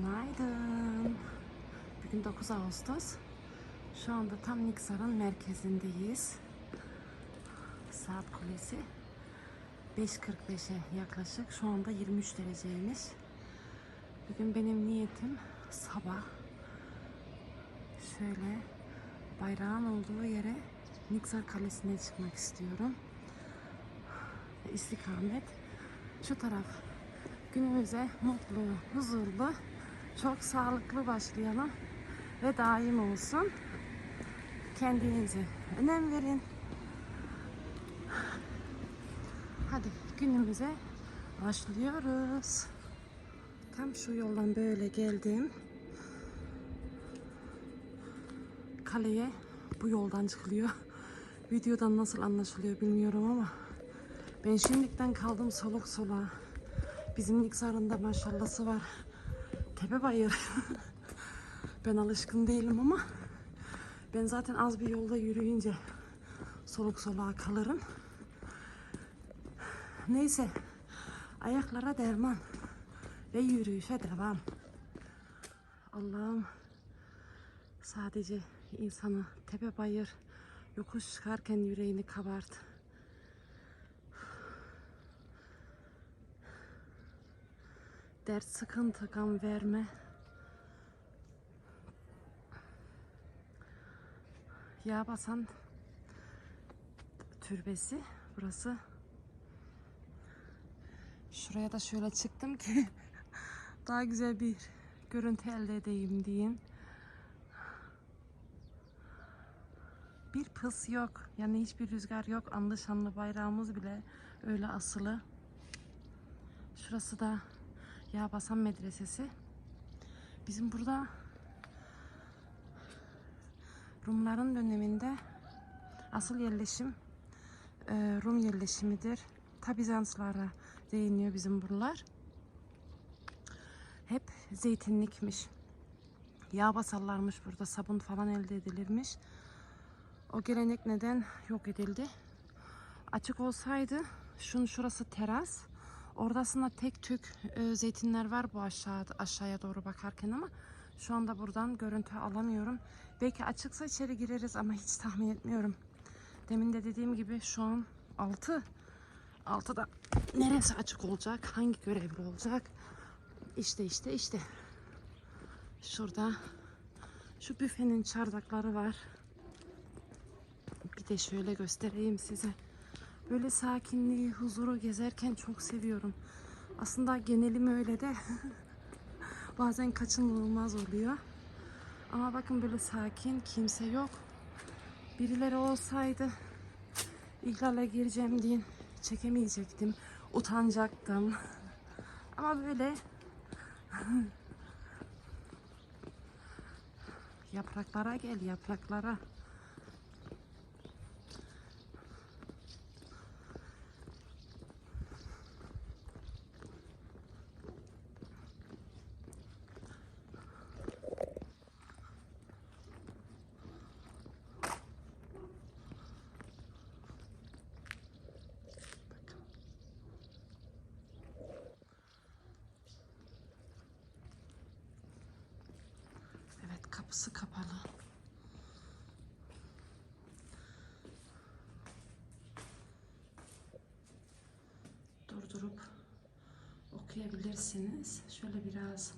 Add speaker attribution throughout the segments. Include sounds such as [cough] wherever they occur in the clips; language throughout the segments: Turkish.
Speaker 1: Günaydın. Bugün 9 Ağustos. Şu anda tam Niksar'ın merkezindeyiz. Saat kulesi 5.45'e yaklaşık. Şu anda 23 dereceymiş. Bugün benim niyetim sabah şöyle bayrağın olduğu yere Niksar Kalesi'ne çıkmak istiyorum. İstikamet şu taraf günümüze mutlu, huzurlu, çok sağlıklı başlayalım ve daim olsun. Kendinize önem verin. Hadi günümüze başlıyoruz. Tam şu yoldan böyle geldim. Kaleye bu yoldan çıkılıyor. Videodan nasıl anlaşılıyor bilmiyorum ama ben şimdiden kaldım soluk soluğa. Bizim Niksar'ın da maşallahı var. Tepe bayır. ben alışkın değilim ama ben zaten az bir yolda yürüyünce soluk soluğa kalırım. Neyse ayaklara derman ve yürüyüşe devam. Allah'ım sadece insanı tepe bayır yokuş çıkarken yüreğini kabart. Dert sıkıntı gam verme. Yağ basan türbesi burası. Şuraya da şöyle çıktım ki [laughs] daha güzel bir görüntü elde edeyim diyeyim. Bir pıs yok. Yani hiçbir rüzgar yok. Anlı şanlı bayrağımız bile öyle asılı. Şurası da Yağbasan Medresesi. Bizim burada Rumların döneminde asıl yerleşim e, Rum yerleşimidir. Ta Bizanslara değiniyor bizim buralar. Hep zeytinlikmiş. Yağ basarlarmış burada. Sabun falan elde edilirmiş. O gelenek neden yok edildi? Açık olsaydı şunun şurası teras. Orada aslında tek tük e, zeytinler var bu aşağı aşağıya doğru bakarken ama şu anda buradan görüntü alamıyorum. Belki açıksa içeri gireriz ama hiç tahmin etmiyorum. Demin de dediğim gibi şu an 6. 6'da neresi açık olacak? Hangi görevli olacak? İşte işte işte. Şurada şu büfenin çardakları var. Bir de şöyle göstereyim size. Böyle sakinliği, huzuru gezerken çok seviyorum. Aslında genelim öyle de [laughs] bazen kaçınılmaz oluyor. Ama bakın böyle sakin, kimse yok. Birileri olsaydı ihlale gireceğim diye çekemeyecektim. Utanacaktım. [laughs] Ama böyle [laughs] yapraklara gel yapraklara. Evet kapısı kapalı. Durdurup okuyabilirsiniz. Şöyle biraz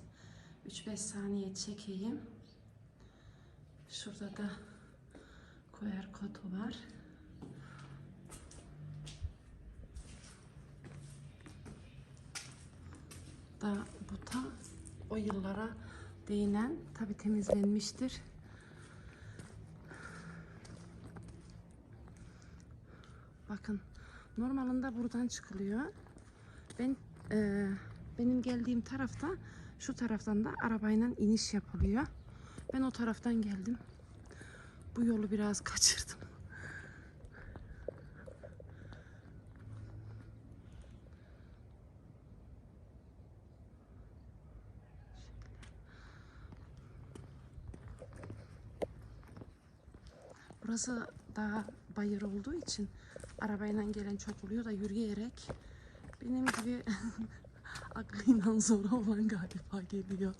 Speaker 1: 3-5 saniye çekeyim. Şurada da QR kodu var. Da bu da o yıllara değinen tabi temizlenmiştir. Bakın normalinde buradan çıkılıyor. Ben e, benim geldiğim tarafta şu taraftan da arabayla iniş yapılıyor. Ben o taraftan geldim. Bu yolu biraz [laughs] kaçırdım. Burası daha bayır olduğu için arabayla gelen çok oluyor da yürüyerek benim gibi [laughs] Aklıyla zor olan galiba geliyor.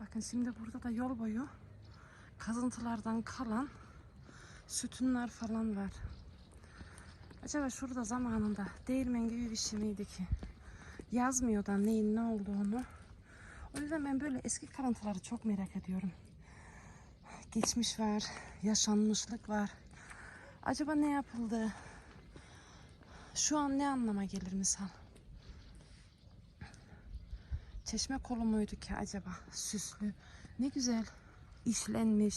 Speaker 1: Bakın şimdi burada da yol boyu kazıntılardan kalan sütunlar falan var. Acaba şurada zamanında değirmen gibi bir şey miydi ki? Yazmıyor da neyin ne olduğunu. O yüzden ben böyle eski kalıntıları çok merak ediyorum. Geçmiş var, yaşanmışlık var. Acaba ne yapıldı? Şu an ne anlama gelir misal? Çeşme kolu muydu ki acaba? Süslü. Ne güzel işlenmiş.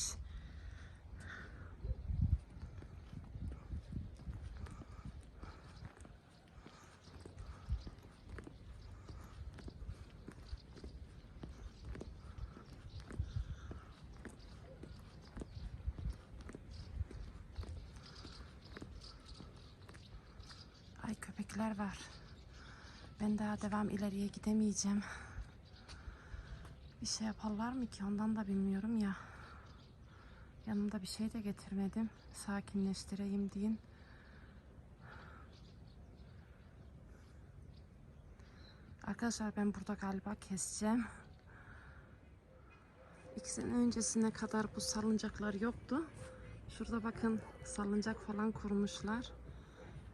Speaker 1: Ay köpekler var. Ben daha devam ileriye gidemeyeceğim. Bir şey yaparlar mı ki ondan da bilmiyorum ya. Yanımda bir şey de getirmedim. Sakinleştireyim deyin. Arkadaşlar ben burada galiba keseceğim. İki sene öncesine kadar bu salıncaklar yoktu. Şurada bakın salıncak falan kurmuşlar.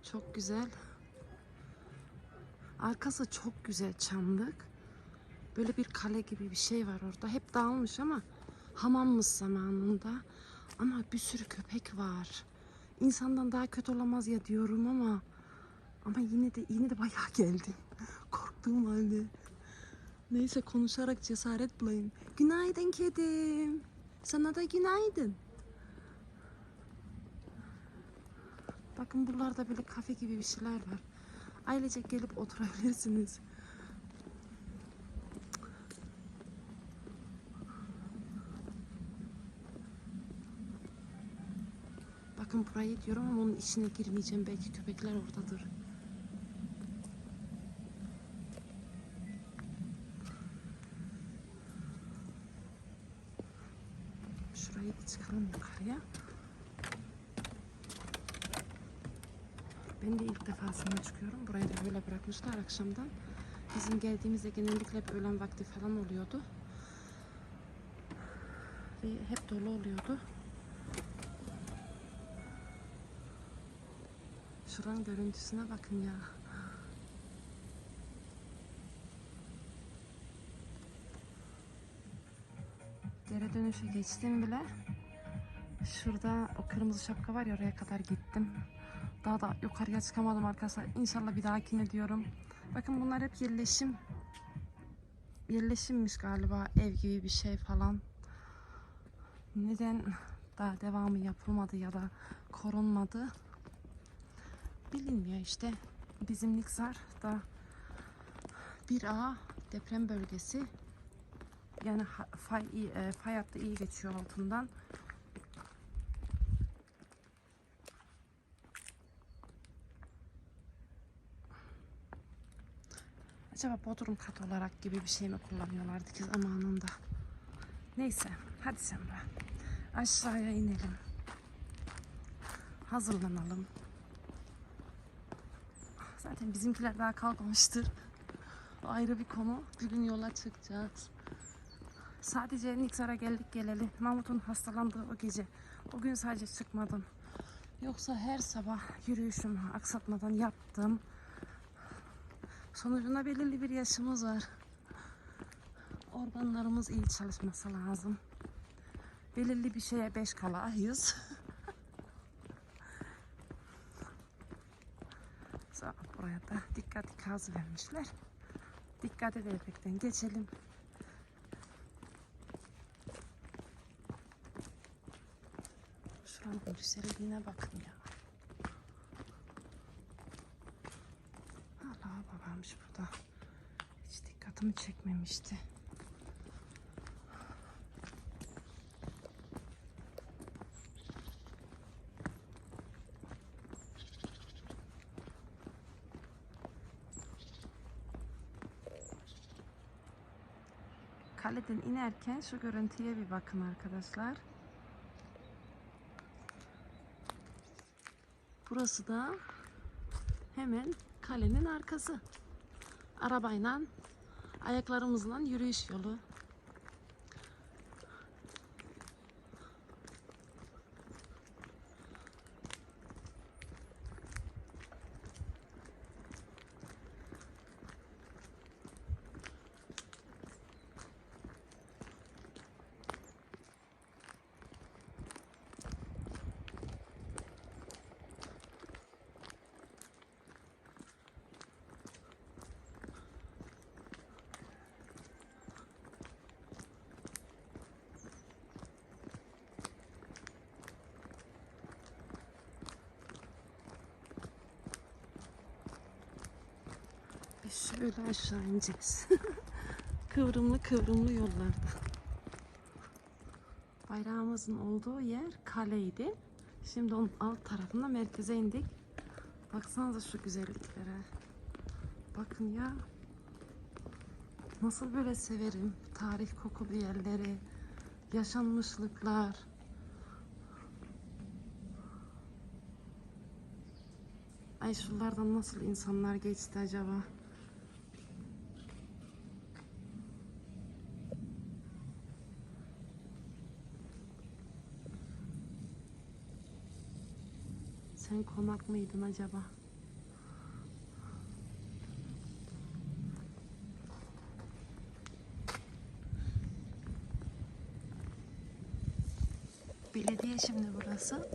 Speaker 1: Çok güzel. Arkası çok güzel çamlık. Böyle bir kale gibi bir şey var orada. Hep dağılmış ama hamammış zamanında. Ama bir sürü köpek var. İnsandan daha kötü olamaz ya diyorum ama ama yine de yine de bayağı geldi. [laughs] Korktuğum halde. Neyse konuşarak cesaret bulayım. Günaydın kedim. Sana da günaydın. Bakın buralarda böyle kafe gibi bir şeyler var. Ailecek gelip oturabilirsiniz. Bakın burayı diyorum ama onun içine girmeyeceğim. Belki köpekler oradadır. Şurayı çıkalım yukarıya. Ben de ilk defasında çıkıyorum. Burayı da böyle bırakmışlar akşamdan. Bizim geldiğimizde genellikle hep öğlen vakti falan oluyordu. Ve hep dolu oluyordu. Şuranın görüntüsüne bakın ya. Geri dönüşe geçtim bile. Şurada o kırmızı şapka var ya oraya kadar gittim. Daha da yukarıya çıkamadım arkadaşlar. İnşallah bir dahakine diyorum. Bakın bunlar hep yerleşim. Yerleşimmiş galiba ev gibi bir şey falan. Neden daha devamı yapılmadı ya da korunmadı bilinmiyor işte. Bizim Niksar da bir A deprem bölgesi. Yani fay, e, fay hattı iyi geçiyor altından. Acaba Bodrum kat olarak gibi bir şey mi kullanıyorlardı ki zamanında? Neyse hadi Semra. Aşağıya inelim. Hazırlanalım. Zaten bizimkiler daha kalkmamıştır. Ayrı bir konu. Bir gün yola çıkacağız. Sadece Niksar'a geldik geleli. Mahmut'un hastalandığı o gece. O gün sadece çıkmadım. Yoksa her sabah yürüyüşümü aksatmadan yaptım. Sonucunda belirli bir yaşımız var. Organlarımız iyi çalışması lazım. Belirli bir şeye beş kalayız. Sonra buraya da dikkat ikazı vermişler. Dikkat ederekten geçelim. Şuranın güzelliğine bakın ya. Hala varmış burada. Hiç dikkatimi çekmemişti. İnerken şu görüntüye bir bakın arkadaşlar. Burası da hemen kalenin arkası. Arabayla, ayaklarımızla yürüyüş yolu. Şöyle aşağı ineceğiz. [laughs] kıvrımlı kıvrımlı yollarda. Bayrağımızın olduğu yer kaleydi. Şimdi onun alt tarafında merkeze indik. Baksanıza şu güzelliklere. Bakın ya. Nasıl böyle severim tarih kokulu yerleri, yaşanmışlıklar. Ay şuralardan nasıl insanlar geçti acaba? Sen konak mıydın acaba? Belediye şimdi burası.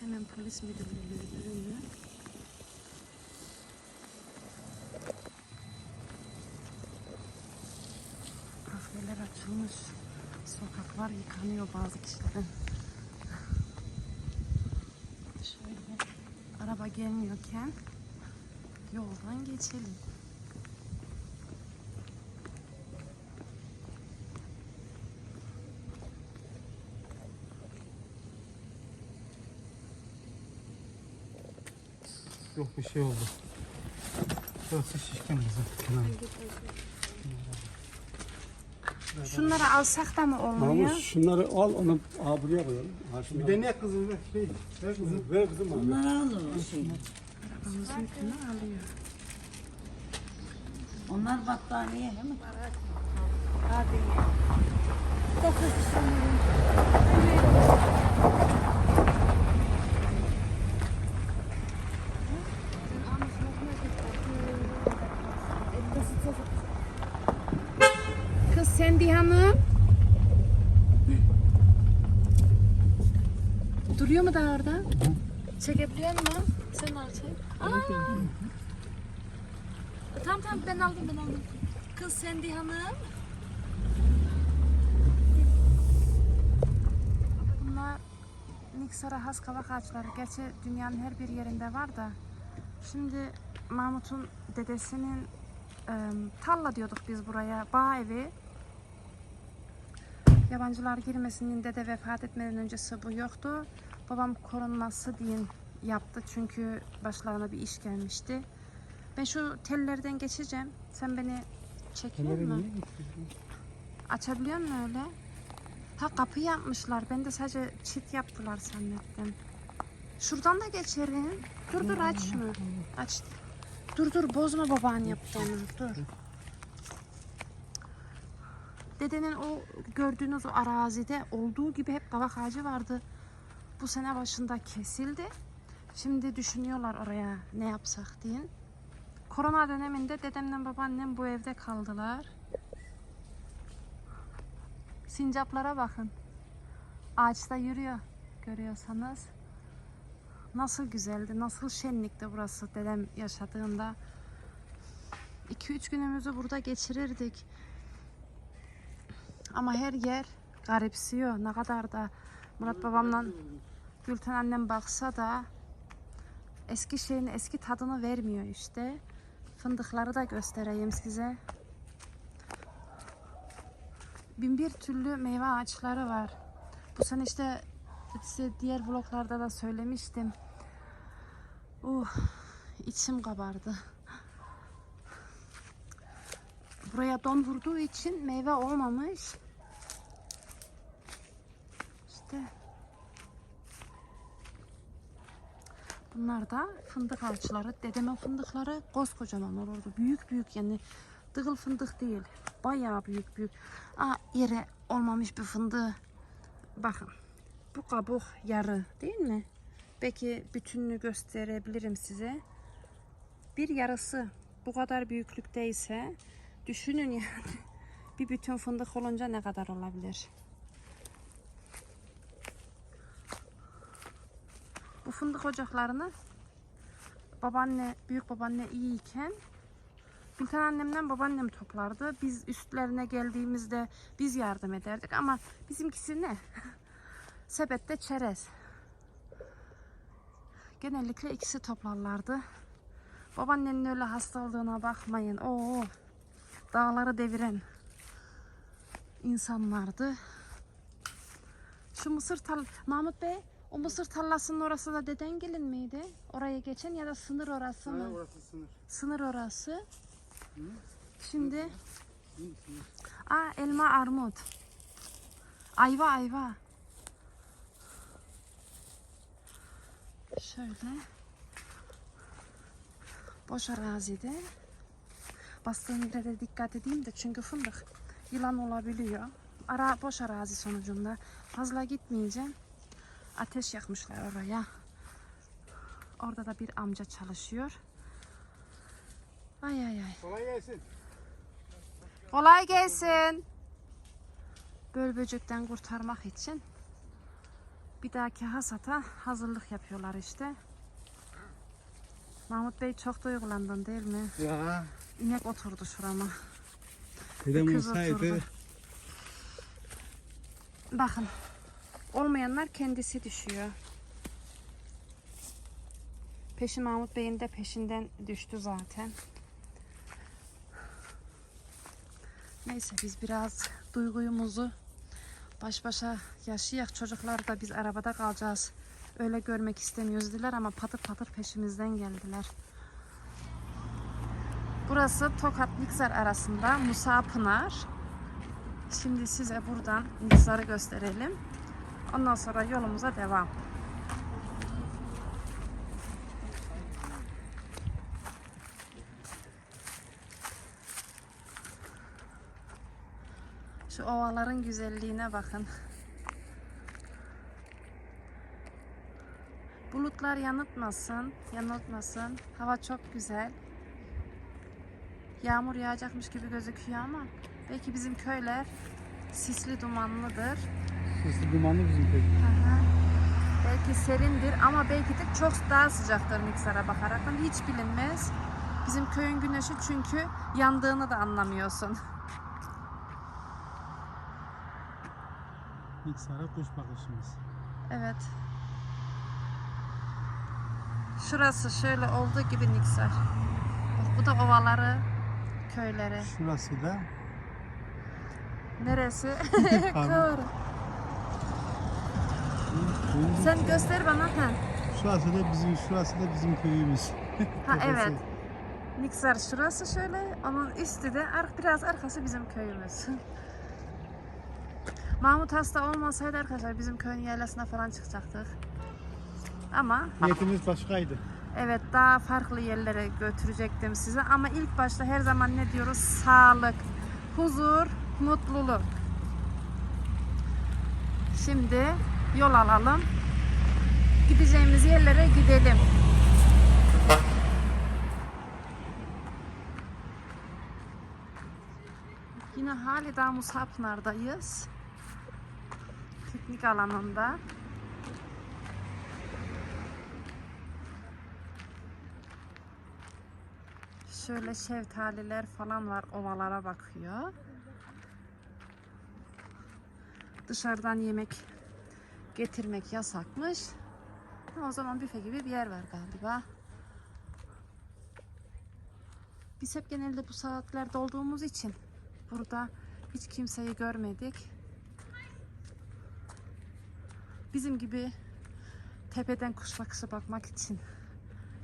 Speaker 1: Hemen polis müdürlüğü önü. Sokaklar yıkanıyor bazı kişilerin. Şöyle araba gelmiyorken yoldan geçelim.
Speaker 2: Yok bir şey oldu. Burası şişken bizim.
Speaker 1: Şunları alsak da mı olmuyor?
Speaker 3: Mahmut şunları al onu aha buraya koyalım. Ha,
Speaker 2: Bir de ne kızım ver. Şey, ver kızım.
Speaker 3: ver kızım abi.
Speaker 4: Bunları al o şey.
Speaker 1: Arabamızın yükünü alıyor.
Speaker 4: Onlar battaniye değil mi?
Speaker 1: Kız Duruyor mu da orada? Çekebiliyor musun? Sen al çek. Aa. Tamam tamam ben aldım ben aldım. Kız Sendi Hanım. Bunlar Niksar'a has kavak ağaçları. Gerçi dünyanın her bir yerinde var da. Şimdi Mahmut'un dedesinin e, tarla diyorduk biz buraya. Bağ evi. Yabancılar girmesinin dede vefat etmeden öncesi bu yoktu. Babam korunması diye yaptı çünkü başlarına bir iş gelmişti. Ben şu tellerden geçeceğim. Sen beni çekiyor musun? Açabiliyor musun öyle? Ha kapı yapmışlar. Ben de sadece çit yaptılar zannettim. Şuradan da geçerim. Dur dur aç şunu. Aç. Dur dur bozma baban yaptığını. Dur. Dedenin o gördüğünüz o arazide olduğu gibi hep kavak ağacı vardı. Bu sene başında kesildi. Şimdi düşünüyorlar oraya ne yapsak diye. Korona döneminde dedemle babaannem bu evde kaldılar. Sincaplara bakın. Ağaçta yürüyor görüyorsanız. Nasıl güzeldi, nasıl şenlikti burası dedem yaşadığında. 2-3 günümüzü burada geçirirdik. Ama her yer garipsiyor. Ne kadar da Murat babamla Gülten annem baksa da eski şeyin eski tadını vermiyor işte. Fındıkları da göstereyim size. Bin bir türlü meyve ağaçları var. Bu sene işte size diğer vloglarda da söylemiştim. Uh, içim kabardı. Buraya don vurduğu için meyve olmamış. İşte bunlar da fındık ağaçları. Dedemin fındıkları koskocaman olurdu. Büyük büyük yani dığıl fındık değil. Bayağı büyük büyük. Aa, yere olmamış bir fındığı. Bakın. Bu kabuk yarı değil mi? Belki bütününü gösterebilirim size. Bir yarısı bu kadar büyüklükteyse düşünün yani [laughs] bir bütün fındık olunca ne kadar olabilir? Bu fındık ocaklarını babaanne, büyük babaanne iyiyken Gülten annemden babaannem toplardı. Biz üstlerine geldiğimizde biz yardım ederdik ama bizimkisi ne? [laughs] Sepette çerez. Genellikle ikisi toplarlardı. Babaannenin öyle hastalığına bakmayın. Oo, dağları deviren insanlardı. Şu mısır tal Mahmut Bey, o mısır tarlasının orası da deden gelin miydi? Oraya geçen ya da sınır orası
Speaker 2: Ha,
Speaker 1: mı?
Speaker 2: orası sınır.
Speaker 1: Sınır orası. Şimdi
Speaker 2: Hı, sınır.
Speaker 1: Aa elma armut. Ayva ayva. Şöyle. Boş arazide. Bastığım yere de dikkat edeyim de çünkü fındık yılan olabiliyor. Ara boş arazi sonucunda fazla gitmeyeceğim. Ateş yakmışlar oraya. Orada da bir amca çalışıyor. Ay ay ay.
Speaker 2: Kolay gelsin.
Speaker 1: Kolay gelsin. Böl böcekten kurtarmak için bir dahaki hasata hazırlık yapıyorlar işte. Mahmut Bey çok duygulandın değil mi?
Speaker 2: Ya.
Speaker 1: İnek oturdu şurama. Kız oturdu.
Speaker 2: olsaydı
Speaker 1: Bakın. Olmayanlar kendisi düşüyor. Peşi Mahmut Bey'in de peşinden düştü zaten. Neyse biz biraz duyguyumuzu baş başa yaşayak. Çocuklar da biz arabada kalacağız. Öyle görmek istemiyoruz dediler ama patır patır peşimizden geldiler. Burası Tokat Niksar arasında Musa Pınar. Şimdi size buradan Niksar'ı gösterelim. Ondan sonra yolumuza devam. Şu ovaların güzelliğine bakın. Bulutlar yanıltmasın, yanıltmasın. Hava çok güzel. Yağmur yağacakmış gibi gözüküyor ama belki bizim köyler sisli dumanlıdır.
Speaker 2: Sesi dumanlı bizim.
Speaker 1: Aha. Belki serindir ama belki de çok daha sıcaktır Niksar'a bakaraktan. Hiç bilinmez. Bizim köyün güneşi çünkü yandığını da anlamıyorsun. [laughs]
Speaker 2: Niksar'a kuş bakışımız.
Speaker 1: Evet. Şurası şöyle olduğu gibi Niksar. Bak bu da ovaları, köyleri.
Speaker 2: Şurası da
Speaker 1: Neresi? [laughs] [laughs]
Speaker 2: Pardon.
Speaker 1: Sen göster bana. Ha,
Speaker 2: Şurası da bizim şurası da bizim köyümüz.
Speaker 1: ha evet. Niksar şurası şöyle, onun üstü de biraz arkası bizim köyümüz. [laughs] Mahmut hasta olmasaydı arkadaşlar bizim köyün yaylasına falan çıkacaktık. Ama
Speaker 2: Niyetimiz başkaydı.
Speaker 1: evet daha farklı yerlere götürecektim size ama ilk başta her zaman ne diyoruz? Sağlık, huzur, mutluluk. Şimdi yol alalım. Gideceğimiz yerlere gidelim. Yine hali daha Musapınar'dayız. Piknik alanında. Şöyle şeftaliler falan var ovalara bakıyor. Dışarıdan yemek getirmek yasakmış. O zaman büfe gibi bir yer var galiba. Biz hep genelde bu saatlerde olduğumuz için burada hiç kimseyi görmedik. Bizim gibi tepeden kuş bakışı bakmak için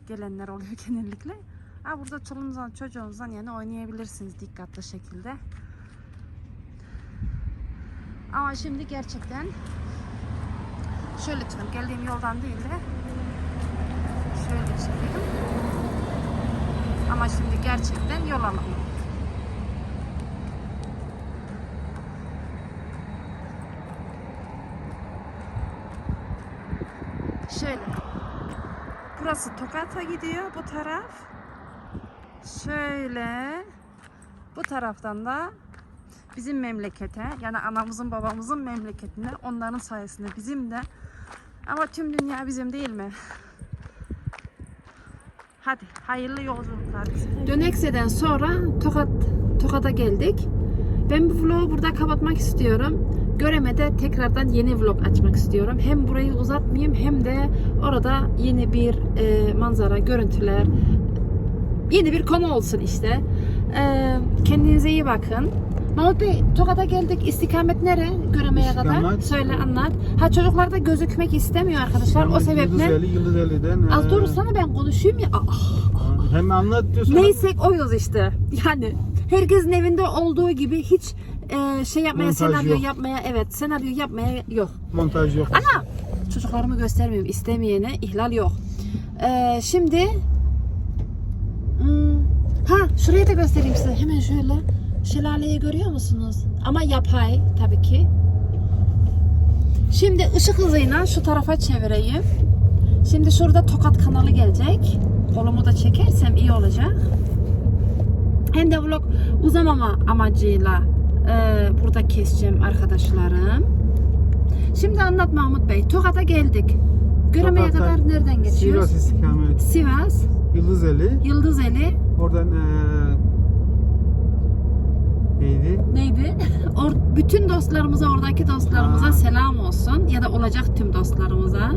Speaker 1: gelenler oluyor [laughs] genellikle. Ha, burada çoluğunuzdan çocuğunuzdan yani oynayabilirsiniz dikkatli şekilde. Ama şimdi gerçekten şöyle çıkın. Geldiğim yoldan değil de şöyle çıkayım. Ama şimdi gerçekten yol alalım. Şöyle. Burası Tokat'a gidiyor bu taraf. Şöyle. Bu taraftan da bizim memlekete yani anamızın babamızın memleketine onların sayesinde bizim de ama tüm dünya bizim değil mi? Hadi hayırlı yolculuklar. Dönekse'den sonra Tokat Tokat'a geldik. Ben bu vlogu burada kapatmak istiyorum. Göreme'de tekrardan yeni vlog açmak istiyorum. Hem burayı uzatmayayım hem de orada yeni bir e, manzara, görüntüler, yeni bir konu olsun işte. E, kendinize iyi bakın. Mahmut Bey, Tokat'a geldik. İstikamet nere? Göreme'ye kadar.
Speaker 2: İstikamet-
Speaker 1: Söyle anlat. Ha çocuklar da gözükmek istemiyor arkadaşlar. o sebeple.
Speaker 2: Yıldızeli, Yıldızeli'den.
Speaker 1: Az
Speaker 2: eee,
Speaker 1: dursana ben konuşayım ya. Aa,
Speaker 2: Hem anlat diyorsun.
Speaker 1: Neysek oyuz işte. Yani herkesin evinde olduğu gibi hiç e, şey yapmaya,
Speaker 2: Montaj
Speaker 1: senaryo
Speaker 2: yok.
Speaker 1: yapmaya, evet senaryo yapmaya yok.
Speaker 2: Montaj yok.
Speaker 1: Ana! Çocuklarımı göstermeyeyim. istemeyene ihlal yok. Ee, şimdi hmm, ha şurayı da göstereyim size. Hemen şöyle. Şelaleyi görüyor musunuz? Ama yapay tabii ki. Şimdi ışık hızıyla şu tarafa çevireyim. Şimdi şurada Tokat kanalı gelecek. Kolumu da çekersem iyi olacak. Hem de vlog uzamama amacıyla e, burada keseceğim arkadaşlarım. Şimdi anlat Mahmut Bey. Tokat'a geldik. Göreme'ye
Speaker 2: Tokat'tan
Speaker 1: kadar nereden geçiyoruz?
Speaker 2: Sivas istikamet.
Speaker 1: Sivas,
Speaker 2: Yıldızeli.
Speaker 1: Yıldızeli,
Speaker 2: Oradan eee neydi?
Speaker 1: neydi? [laughs] Or bütün dostlarımıza, oradaki dostlarımıza
Speaker 2: Ha.
Speaker 1: selam olsun. Ya da olacak tüm dostlarımıza.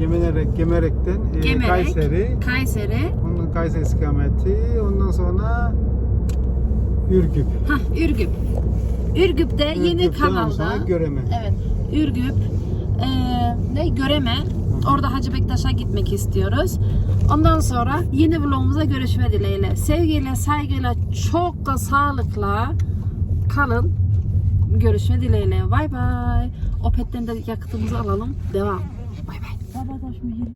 Speaker 2: Gemerek, Gemerek'ten eee,
Speaker 1: Gemerek,
Speaker 2: Kayseri.
Speaker 1: Kayseri,
Speaker 2: Ondan Kayseri istikameti. Ondan sonra Ürgüp.
Speaker 1: hah Ürgüp. Ürgüp'te yeni
Speaker 2: Ürgüp'ten ondan
Speaker 1: kanalda.
Speaker 2: Göreme.
Speaker 1: Evet. Ürgüp. Ee, ne? Göreme. Orada Hacı Bektaş'a gitmek istiyoruz. Ondan sonra yeni vlogumuza görüşme dileğiyle. Sevgiyle, saygıyla, çok da sağlıkla kalın. Görüşme dileğiyle. Bay bay. Opet'ten de yakıtımızı alalım. Devam. Bay bay.